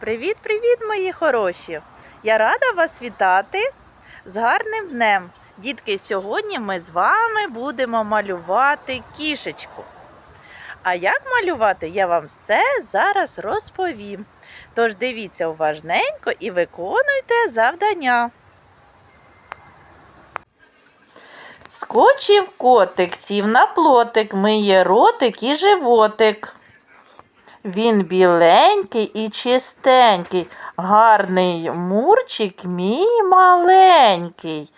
Привіт-привіт, мої хороші! Я рада вас вітати з гарним днем. Дітки, сьогодні ми з вами будемо малювати кішечку. А як малювати, я вам все зараз розповім. Тож дивіться уважненько і виконуйте завдання. Скочив котик, сів на плотик, миє ротик і животик. Він біленький і чистенький, гарний мурчик мій маленький.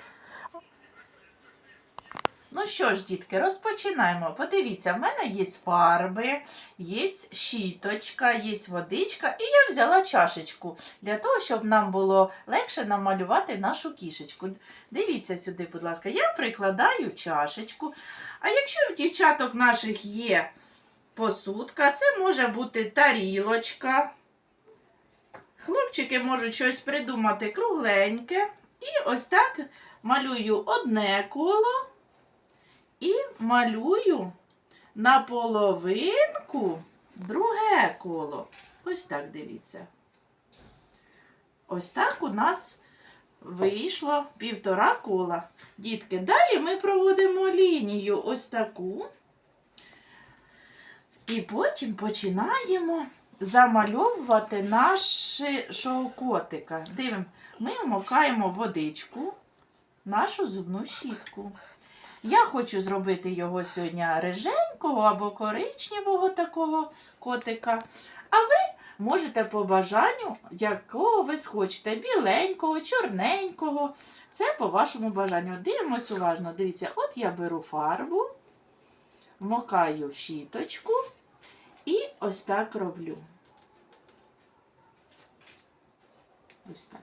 Ну що ж, дітки, розпочинаємо. Подивіться, в мене є фарби, є щіточка, є водичка, і я взяла чашечку для того, щоб нам було легше намалювати нашу кішечку. Дивіться сюди, будь ласка, я прикладаю чашечку. А якщо в дівчаток наших є посудка, це може бути тарілочка. Хлопчики можуть щось придумати кругленьке. І ось так малюю одне коло і малюю на половинку друге коло. Ось так дивіться. Ось так у нас вийшло півтора кола. Дітки, далі ми проводимо лінію ось таку. І потім починаємо замальовувати нашого котика. Дивимо, ми вмокаємо водичку нашу зубну щітку. Я хочу зробити його сьогодні риженького або коричневого такого котика. А ви можете по бажанню, якого ви схочете, біленького, чорненького. Це по вашому бажанню. Дивимось уважно. Дивіться, от я беру фарбу, вмокаю в щіточку. І ось так роблю. Ось так.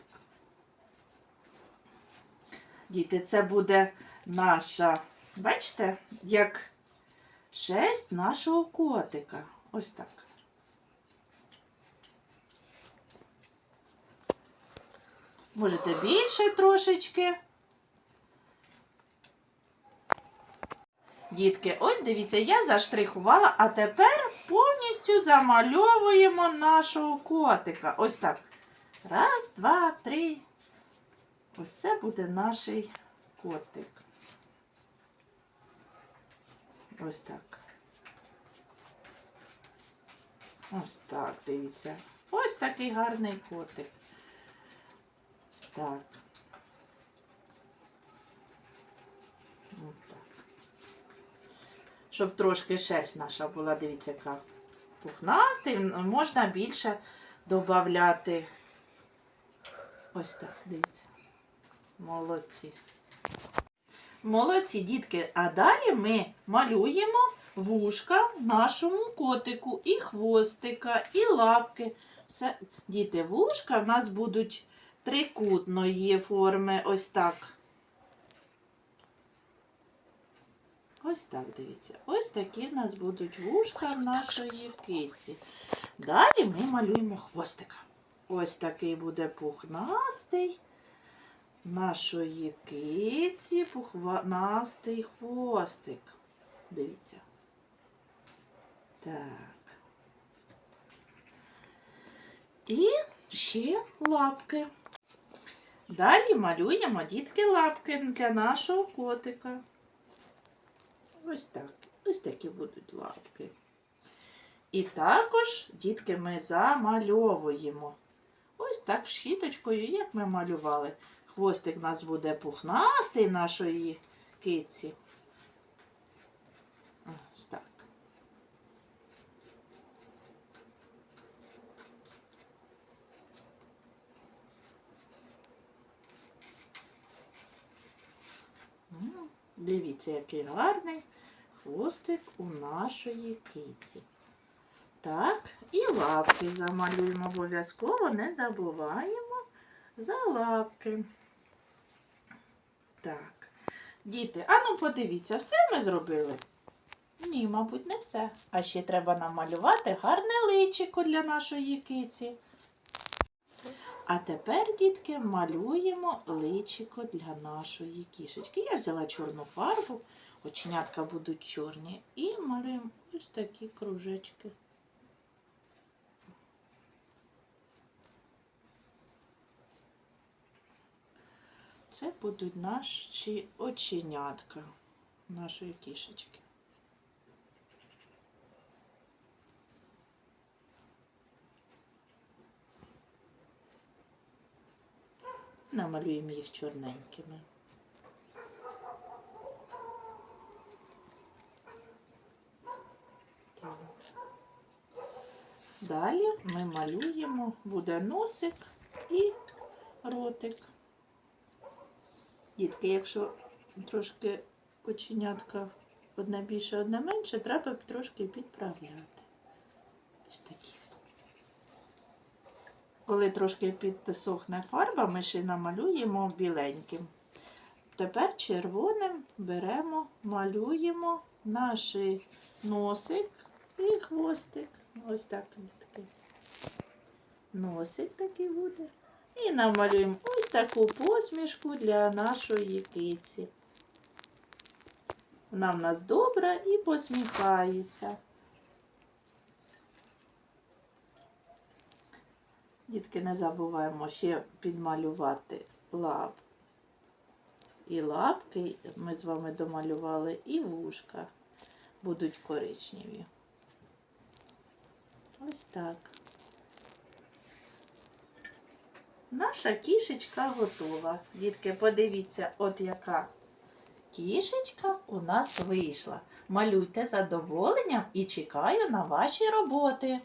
Діти, це буде наша, бачите, як шерсть нашого котика. Ось так. Можете більше трошечки. Дітки, ось дивіться, я заштрихувала, а тепер повністю замальовуємо нашого котика. Ось так. Раз, два, три. Ось це буде наш котик. Ось так. Ось так, дивіться. Ось такий гарний котик. Так. Ось так. Щоб трошки шерсть наша була, дивіться, яка пухнастий, можна більше додати. Ось так, дивіться. Молодці. Молодці, дітки. А далі ми малюємо вушка нашому котику, і хвостика, і лапки. Все. Діти, вушка в нас будуть трикутної форми. Ось так. Ось так, дивіться. Ось такі в нас будуть вушка нашої киці. Далі ми малюємо хвостика. Ось такий буде пухнастий нашої киці, пухнастий хвостик. Дивіться. Так. І ще лапки. Далі малюємо дітки лапки для нашого котика. Ось так. Ось такі будуть лапки. І також, дітки, ми замальовуємо. Ось так шхіточкою, як ми малювали. Хвостик у нас буде пухнастий нашої киці. Ось так. М, Дивіться, який гарний хвостик у нашої киці. Так, і лапки замалюємо обов'язково, не забуваємо за лапки. Так. Діти, а ну подивіться, все ми зробили? Ні, мабуть, не все. А ще треба намалювати гарне личико для нашої киці. А тепер, дітки, малюємо личико для нашої кішечки. Я взяла чорну фарбу, оченятка будуть чорні, і малюємо ось такі кружечки. Це будуть наші оченятка нашої кішечки. Намалюємо їх чорненькими. Далі ми малюємо, буде носик і ротик. Дітки, якщо трошки оченятка одне більше, одне менше, треба трошки підправляти. Ось такі. Коли трошки підсохне фарба, ми ще намалюємо біленьким. Тепер червоним беремо, малюємо наш носик і хвостик. Ось так, дітки. Носик такий буде. І намалюємо ось таку посмішку для нашої киці. Вона в нас добра і посміхається. Дітки, не забуваємо ще підмалювати лап. І лапки ми з вами домалювали, і вушка будуть коричневі. Ось так. Наша кішечка готова. Дітки, подивіться, от яка кішечка у нас вийшла. Малюйте задоволенням і чекаю на ваші роботи.